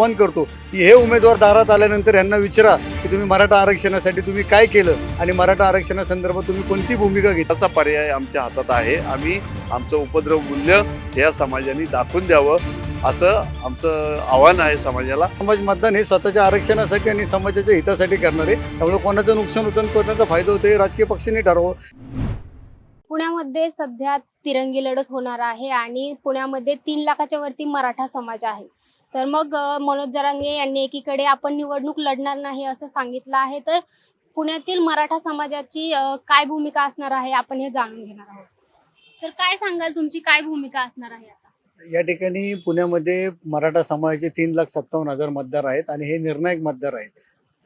आवाहन करतो की हे उमेदवार दारात आल्यानंतर यांना विचारा की तुम्ही मराठा आरक्षणासाठी तुम्ही काय केलं आणि मराठा आरक्षणासंदर्भात तुम्ही कोणती भूमिका घेतली? त्याचा पर्याय आमच्या हातात आहे. आम्ही आमचं उपद्रव मूल्य या समाजाने दाखवून द्यावं असं आमचं आव्हान आहे समाजाला. समाज मतदान हे स्वतःच्या आरक्षणासाठी आणि समाजाच्या हितासाठी करणार. आहे त्यामुळे कोणाचं नुकसान होतं आणि कोणाचा फायदा होतो हे राजकीय पक्षांनी ठरवावं. पुण्यामध्ये सध्या तिरंगी लढत होणार आहे आणि पुण्यामध्ये तीन लाखाच्या वरती मराठा समाज आहे. तर मग मनोज जरांगे यांनी एकीकडे आपण निवडणूक लढणार नाही असं सांगितलं आहे. तर पुण्यातील मराठा समाजाची काय भूमिका असणार आहे आपण हे जाणून घेणार आहोत. तर काय सांगाल तुमची काय भूमिका असणार आहे आता? या ठिकाणी पुण्यामध्ये मराठा समाजाचे तीन लाख सत्तावन्न हजार मतदार आहेत आणि हे निर्णायक मतदार आहेत.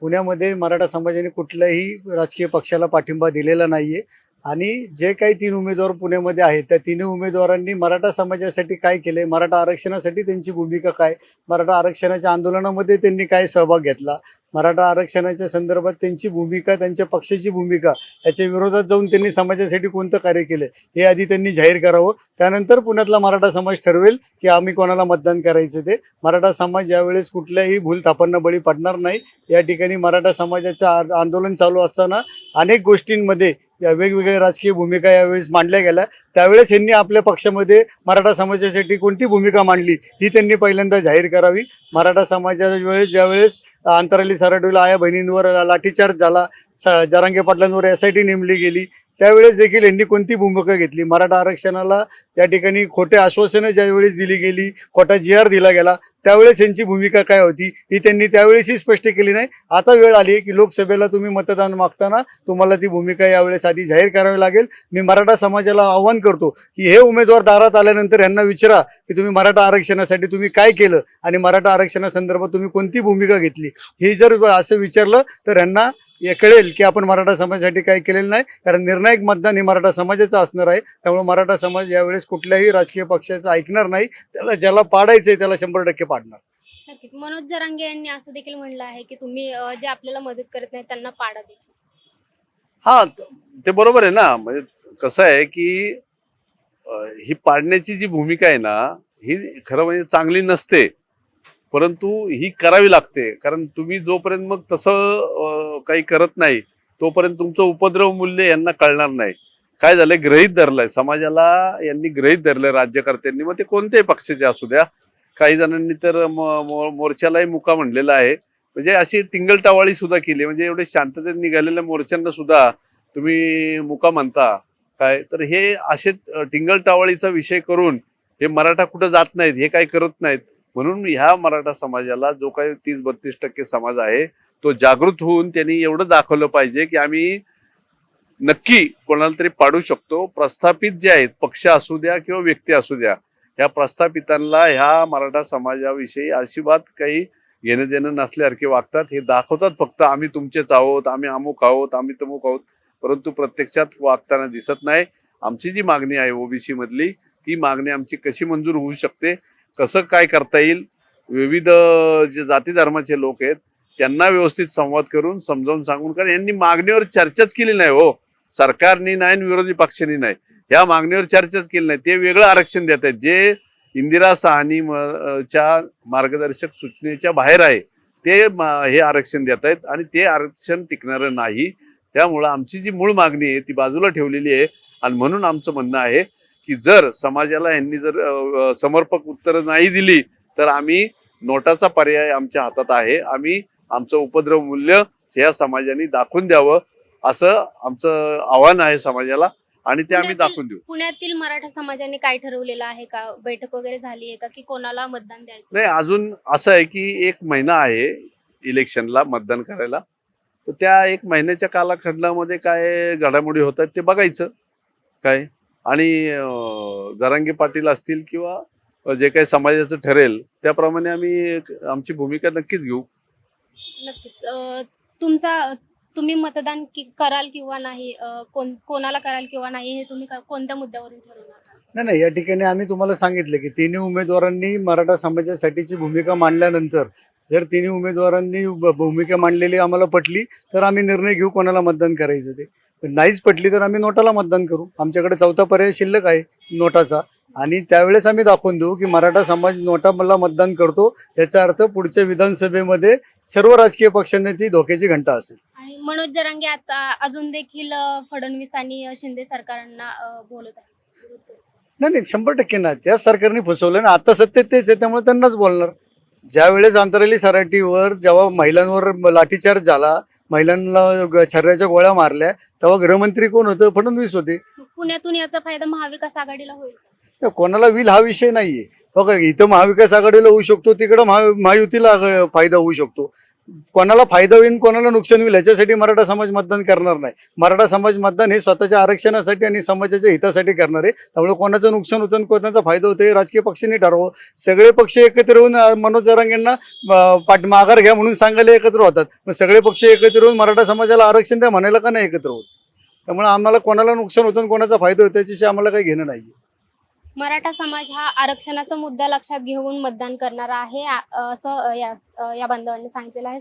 पुण्यामध्ये मराठा समाजाने कुठल्याही राजकीय पक्षाला पाठिंबा दिलेला नाहीये. आणि जे काही तीन उमेदवार पुण्यामध्ये आहेत त्या तिन्ही उमेदवारांनी मराठा समाजासाठी काय केलंय मराठा आरक्षणासाठी त्यांची भूमिका काय मराठा आरक्षणाच्या आंदोलनामध्ये त्यांनी काय सहभाग घेतला मराठा आरक्षणाच्या संदर्भात त्यांची भूमिका त्यांच्या पक्षाची भूमिका याच्या विरोधात जाऊन त्यांनी समाजासाठी कोणतं कार्य केलं हे आधी त्यांनी जाहीर करावं. त्यानंतर पुण्यातला मराठा समाज ठरवेल की आम्ही कोणाला मतदान करायचं ते. मराठा समाज यावेळेस कुठल्याही भूलथापांना बळी पडणार नाही. या ठिकाणी मराठा समाजाचं आंदोलन चालू असताना अनेक गोष्टींमध्ये या वेगवेगळ्या राजकीय भूमिका यावेळेस मांडल्या गेल्या. त्यावेळेस यांनी आपल्या पक्षामध्ये मराठा समाजासाठी कोणती भूमिका मांडली ही त्यांनी पहिल्यांदा जाहीर करावी. मराठा समाजाच्या वेळेस ज्यावेळेस अंतराली सराडूला आया बहिणींवर लाठीचार्ज झाला जरांगे पाटलांवर एस आय टी नेमली गेली. त्यावेळेस देखील यांनी कोणती भूमिका घेतली? मराठा आरक्षणाला त्या ठिकाणी खोटे आश्वासनं ज्यावेळेस दिली गेली खोटा जी आर दिला गेला त्यावेळेस यांची भूमिका काय होती? ही त्यांनी त्यावेळेसही स्पष्ट केली नाही. आता वेळ आली आहे की लोकसभेला तुम्ही मतदान मागताना तुम्हाला ती भूमिका यावेळेस आधी जाहीर करावी लागेल. मी मराठा समाजाला आव्हान करतो की हे उमेदवार दारात आल्यानंतर यांना विचारा की तुम्ही मराठा आरक्षणासाठी तुम्ही काय केलं आणि मराठा आरक्षणासंदर्भात तुम्ही कोणती भूमिका घेतली? हे जर असं विचारलं तर यांना हे कळेल की आपण मराठा समाजासाठी काय केलेलं नाही कारण निर्णायक मतदान हे मराठा समाजाचं असणार आहे. त्यामुळे मराठा समाज यावेळेस कुठल्याही राजकीय पक्षाचं ऐकणार नाही. त्याला ज्याला पाडायचंय त्याला शंभर टक्के पाडणार. नक्कीच. मनोज जरांगे यांनी असं देखील म्हणलं आहे की तुम्ही अ, जे आपल्याला मदत करत नाही त्यांना पाडा देखील. हा ते बरोबर आहे ना. म्हणजे कसं आहे की अं, ही पाडण्याची जी भूमिका आहे ना ही खरं म्हणजे चांगली नसते. परंतु ही करावी लागते. कारण तुम्ही जोपर्यंत मग तसं काही करत नाही तोपर्यंत तुमचं उपद्रव मूल्य यांना कळणार नाही. काय झालंय? ग्रहित धरलंय. समाजाला यांनी ग्रहित धरलंय राज्यकर्त्यांनी. मग ते कोणत्याही पक्षाचे असू द्या. काही जणांनी तर मो- मोर्चालाही मुका म्हणलेला आहे. म्हणजे अशी टिंगलटावाळी सुद्धा केली. म्हणजे एवढे शांततेत निघालेल्या मोर्चांना सुद्धा तुम्ही मुका म्हणता. काय? तर हे असे टिंगलटावाळीचा विषय करून हे मराठा कुठं जात नाहीत हे काही करत नाहीत. म्हणून ह्या मराठा समाजाला जो काही तीस बत्तीस टक्के समाज आहे तो जागृत होऊन त्यांनी एवढं दाखवलं पाहिजे की आम्ही नक्की कोणाला तरी पाडू शकतो. प्रस्थापित जे आहेत पक्ष असू द्या किंवा व्यक्ती असू द्या ह्या प्रस्थापितांना ह्या मराठा समाजाविषयी अजिबात काही घेणं देणं नसल्यासारखे वागतात. हे दाखवतात फक्त आम्ही तुमचेच आहोत आम्ही अमुक आहोत आम्ही तमुक आहोत परंतु प्रत्यक्षात वागताना दिसत नाही. आमची जी मागणी आहे ओबीसी मधली ती मागणी आमची कशी मंजूर होऊ शकते? कसं काय करता येईल? विविध जे जाती धर्माचे लोक आहेत त्यांना व्यवस्थित संवाद करून समजावून सांगून कारण यांनी मागणीवर चर्चाच केली नाही हो. सरकारनी नाही आणि विरोधी पक्षांनी नाही. या मागणीवर चर्चाच केली नाही. ते वेगळं आरक्षण देत आहेत. जे इंदिरा साहनी च्या मार्गदर्शक सूचनेच्या बाहेर आहे ते हे आरक्षण देत आहेत आणि ते आरक्षण टिकणारं नाही. त्यामुळं आमची जी मूळ मागणी आहे ती बाजूला ठेवलेली आहे आणि म्हणून आमचं म्हणणं आहे की जर समाजाला यांनी जर समर्पक उत्तरं नाही दिली तर आम्ही नोटाचा पर्याय आमच्या हातात आहे. आम्ही आमचं उपद्रव मूल्य या समाजाने दाखवून द्यावं असं आमचं आव्हान आहे समाजाला आणि ते आम्ही दाखवून देऊ. पुण्यातील मराठा समाजाने काय ठरवलेलं आहे का? बैठक वगैरे झाली आहे का? की कोणाला मतदान द्यायचं? नाही अजून असं आहे की एक महिना आहे इलेक्शनला मतदान करायला. तर त्या एक महिन्याच्या कालखंडामध्ये काय घडामोडी होतात ते बघायचं. काय? आणि जरांगे पाटील असतील किंवा जे काही समाजाचं ठरेल त्याप्रमाणे आम्ही आमची भूमिका नक्कीच घेऊ. नक्कीच. तुमचा तुम्ही मतदान कि- कराल किंवा नाही कोण कोणाला कराल किंवा नाही हे तुम्ही कोणत्या मुद्द्यावरून ठरवणार? नाही नाही या ठिकाणी आम्ही तुम्हाला सांगितलं की तिन्ही उमेदवारांनी मराठा समाजासाठीची भूमिका मांडल्यानंतर जर तिन्ही उमेदवारांनी भूमिका मांडलेली आम्हाला पटली तर आम्ही निर्णय घेऊ कोणाला मतदान करायचं ते. नाहीच पटली तर आम्ही नोटाला मतदान करू. आमच्याकडे चौथा पर्याय शिल्लक आहे नोटाचा. आणि त्यावेळेस आम्ही दाखवून देऊ की मराठा समाज नोटाला मतदान करतो. याचा अर्थ पुढच्या विधानसभेमध्ये सर्व राजकीय पक्षांनी ती धोक्याची घंटा असेल. आणि मनोज जरांगे आता अजून देखील फडणवीस आणि शिंदे सरकारांना बोलत आहे नाही नाही शंभर टक्के ना त्याच सरकारने फसवलं ना आता सत्तेत तेच आहे त्यामुळे त्यांनाच बोलणार. ज्या वेळेस अंतराली सराटीवर जेव्हा महिलांवर लाठीचार्ज झाला महिलांना छर्याच्या गोळ्या मारल्या तेव्हा गृहमंत्री कोण होतं? फडणवीस होते. पुण्यातून याचा फायदा महाविकास आघाडीला होईल. कोणाला विल हा विषय नाहीये. बघा इथं महाविकास आघाडीला होऊ शकतो तिकडं महा महायुतीला फायदा होऊ शकतो. कोणाला फायदा होईल कोणाला नुकसान होईल याच्यासाठी मराठा समाज मतदान करणार नाही. मराठा समाज मतदान हे स्वतःच्या आरक्षणासाठी आणि समाजाच्या हितासाठी करणार आहे. त्यामुळे कोणाचं नुकसान होतं आणि कोणाचा फायदा होतो हे राजकीय पक्षांनी ठरवं सगळे पक्ष एकत्र येऊन मनोज जरांगेंना पाठ माघार घ्या म्हणून सांगायला एकत्र होतात. मग सगळे पक्ष एकत्र येऊन मराठा समाजाला आरक्षण द्या म्हणायला का नाही एकत्र होत? त्यामुळे आम्हाला कोणाला नुकसान होतं आणि कोणाचा फायदा होतो याच्याशी आम्हाला काही घेणं नाही मराठा समाज हा आरक्षणाचा मुद्दा लक्षात घेऊन मतदान करणारा आहे असं या या बांधवांनी सांगितलेलं आहे.